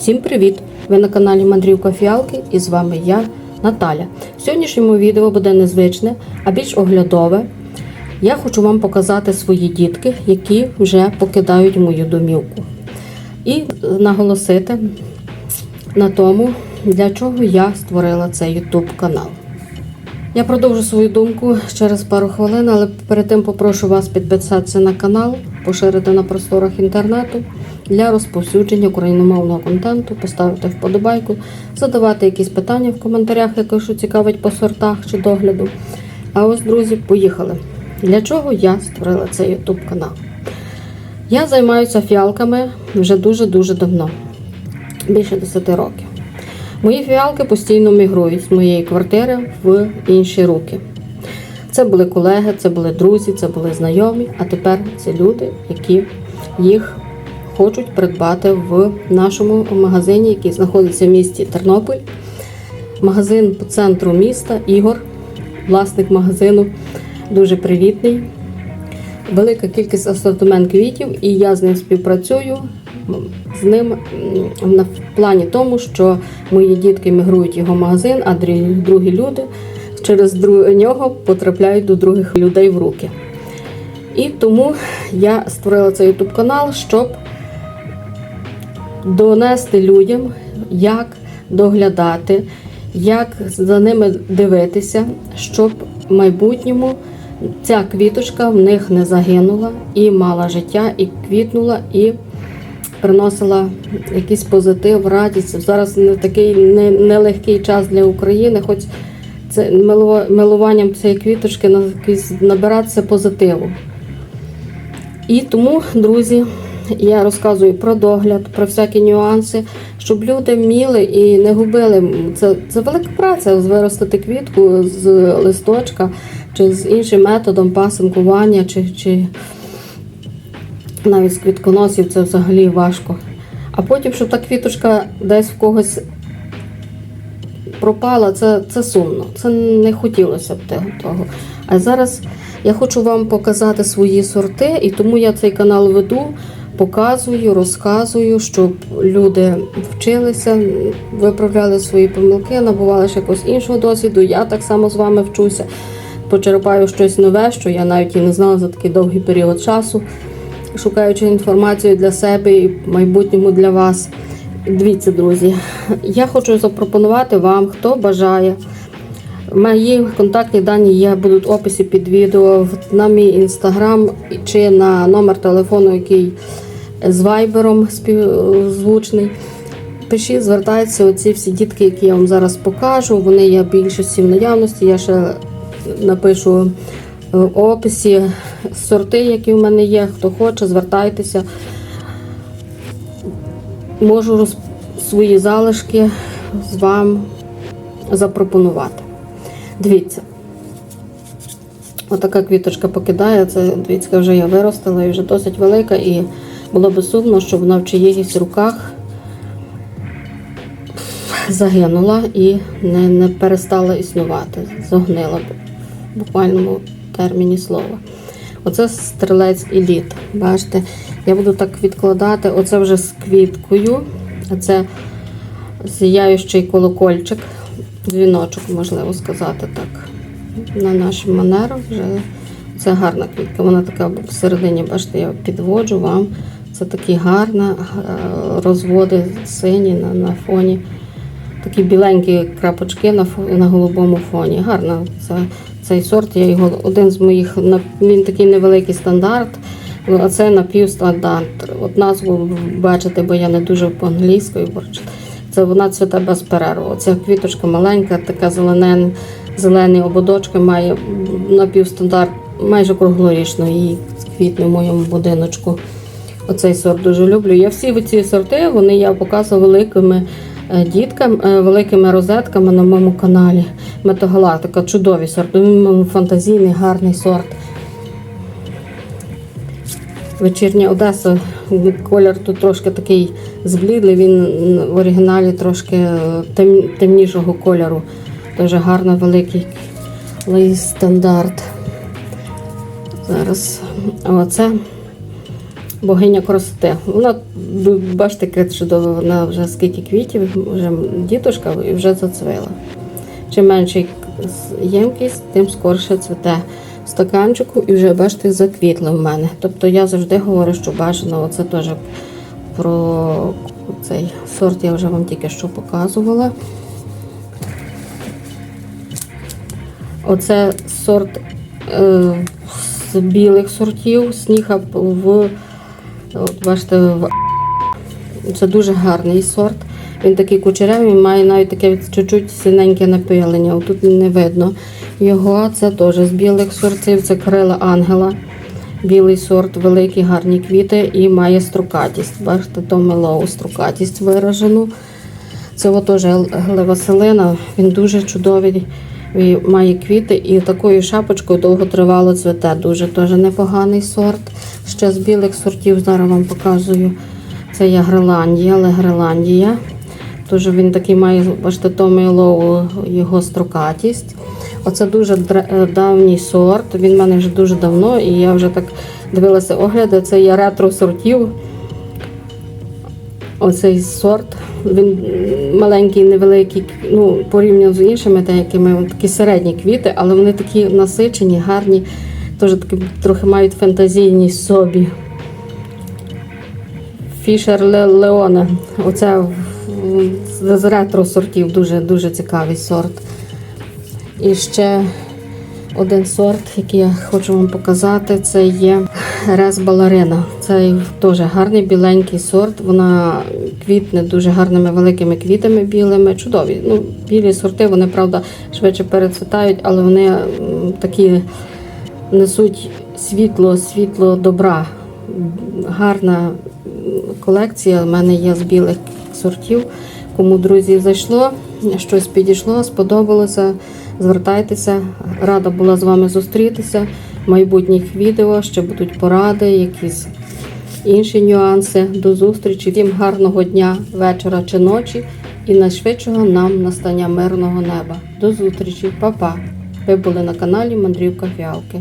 Всім привіт! Ви на каналі Мандрівка Фіалки і з вами я, Наталя. В сьогоднішньому відео буде незвичне, а більш оглядове. Я хочу вам показати свої дітки, які вже покидають мою домівку. І наголосити на тому, для чого я створила цей YouTube канал. Я продовжу свою думку через пару хвилин, але перед тим попрошу вас підписатися на канал, поширити на просторах інтернету для розповсюдження україномовного контенту, поставити вподобайку, задавати якісь питання в коментарях, якщо цікавить по сортах чи догляду. А ось, друзі, поїхали. Для чого я створила цей YouTube канал? Я займаюся фіалками вже дуже-дуже давно, більше 10 років. Мої фіалки постійно мігрують з моєї квартири в інші руки. Це були колеги, це були друзі, це були знайомі, а тепер це люди, які їх хочуть придбати в нашому магазині, який знаходиться в місті Тернопіль. Магазин по центру міста Ігор, власник магазину, дуже привітний. Велика кількість асортимент квітів, і я з ним співпрацюю з ним в плані тому, що мої дітки мігрують в його магазин, а другі, люди через нього потрапляють до других людей в руки. І тому я створила цей YouTube канал, щоб донести людям, як доглядати, як за ними дивитися, щоб в майбутньому ця квіточка в них не загинула і мала життя, і квітнула, і приносила якийсь позитив, радість. Зараз не такий не- нелегкий час для України, хоч це милуванням цієї квіточки набиратися позитиву. І тому, друзі, я розказую про догляд, про всякі нюанси, щоб люди вміли і не губили. Це, це велика праця виростити квітку з листочка чи з іншим методом пасинкування, чи, чи навіть з квітконосів це взагалі важко. А потім, щоб та квіточка десь в когось пропала, це, це сумно. Це не хотілося б того. А зараз я хочу вам показати свої сорти, і тому я цей канал веду, показую, розказую, щоб люди вчилися, виправляли свої помилки, набували ще якогось іншого досвіду. Я так само з вами вчуся, почерпаю щось нове, що я навіть і не знала за такий довгий період часу, шукаючи інформацію для себе і в майбутньому для вас. Дивіться, друзі, я хочу запропонувати вам, хто бажає. Мої контактні дані є, будуть в описі під відео, на мій інстаграм чи на номер телефону, який з вайбером співзвучний. Пишіть, звертайтеся, оці всі дітки, які я вам зараз покажу. Вони є більшості в наявності. Я ще напишу в описі сорти, які в мене є. Хто хоче, звертайтеся. Можу роз... свої залишки з вам запропонувати. Дивіться. Отака квіточка покидає. Це дивіться, вже я виростила і вже досить велика, і було би сумно, щоб вона в чиїхось руках загинула і не, не перестала існувати, загнила б в буквальному терміні слова. Оце стрілець еліт. Бачите, я буду так відкладати. Оце вже з квіткою. А це зіяючий колокольчик, дзвіночок, можливо сказати так. На наші манеру вже це гарна квітка. Вона така всередині, бачите, я підводжу вам. Це такі гарна е, розводи сині на, на фоні. Такі біленькі крапочки на, на голубому фоні. Гарно. Це, цей сорт, я його один з моїх він такий невеликий стандарт, а це напівстандарт. От назву бачите, бо я не дуже по-англійською бачите. Це вона цвіте без перерву. Оця квіточка маленька, така зелене, зелені ободочки має напівстандарт, майже круглорічно її квітне в моєму будиночку. Оцей сорт дуже люблю. Я всі ці сорти, вони я показую великими діткам, е, великими розетками на моєму каналі. Метагалактика, чудовий сорт. Фантазійний, гарний сорт. Вечірня Одеса. Колір тут трошки такий зблідлий, він в оригіналі трошки е, тем- темнішого кольору. Дуже гарно великий лист стандарт. Зараз оце богиня красоти. Вона бачите, яка чудова, вона вже скільки квітів, вже діточка і вже зацвила. Чим менша ємкість, тим скорше цвіте в стаканчику і вже бачите, заквітли в мене. Тобто я завжди говорю, що бажано, оце теж про цей сорт я вже вам тільки що показувала. Оце сорт е, з білих сортів, сніга в, от бачите, це дуже гарний сорт. Він такий кучерявий, має навіть таке чуть-чуть синеньке напилення. Тут не видно його. Це теж з білих сортів, це крила ангела. Білий сорт, великі гарні квіти і має строкатість. Бачите, то мелоу строкатість виражену. Це теж глеваселина, він дуже чудовий, і має квіти і такою шапочкою довготривало цвете. Дуже теж непоганий сорт. Ще з білих сортів зараз вам показую. Це є Гриландія, але Гриландія. Тож він такий має, бачите, Лоу, його строкатість. Оце дуже е, давній сорт. Він в мене вже дуже давно, і я вже так дивилася огляди. Це є ретро сортів. Оцей сорт. Він маленький, невеликий, ну, порівняно з іншими деякими, такі середні квіти, але вони такі насичені, гарні, теж такі трохи мають фантазійність собі. Фішер Ле- Леоне. Оце з ретро сортів дуже, дуже цікавий сорт. І ще один сорт, який я хочу вам показати, це є Рез Баларина. Це теж гарний біленький сорт. Вона квітне дуже гарними великими квітами білими. Чудові. Ну, білі сорти, вони, правда, швидше перецвітають, але вони такі несуть світло, світло добра. Гарна колекція. У мене є з білих сортів. Кому друзі зайшло, щось підійшло, сподобалося. Звертайтеся, рада була з вами зустрітися. В майбутніх відео ще будуть поради, якісь інші нюанси. До зустрічі. Всім гарного дня, вечора чи ночі і найшвидшого нам настання мирного неба. До зустрічі, Па-па. Ви були на каналі Мандрівка Фіалки.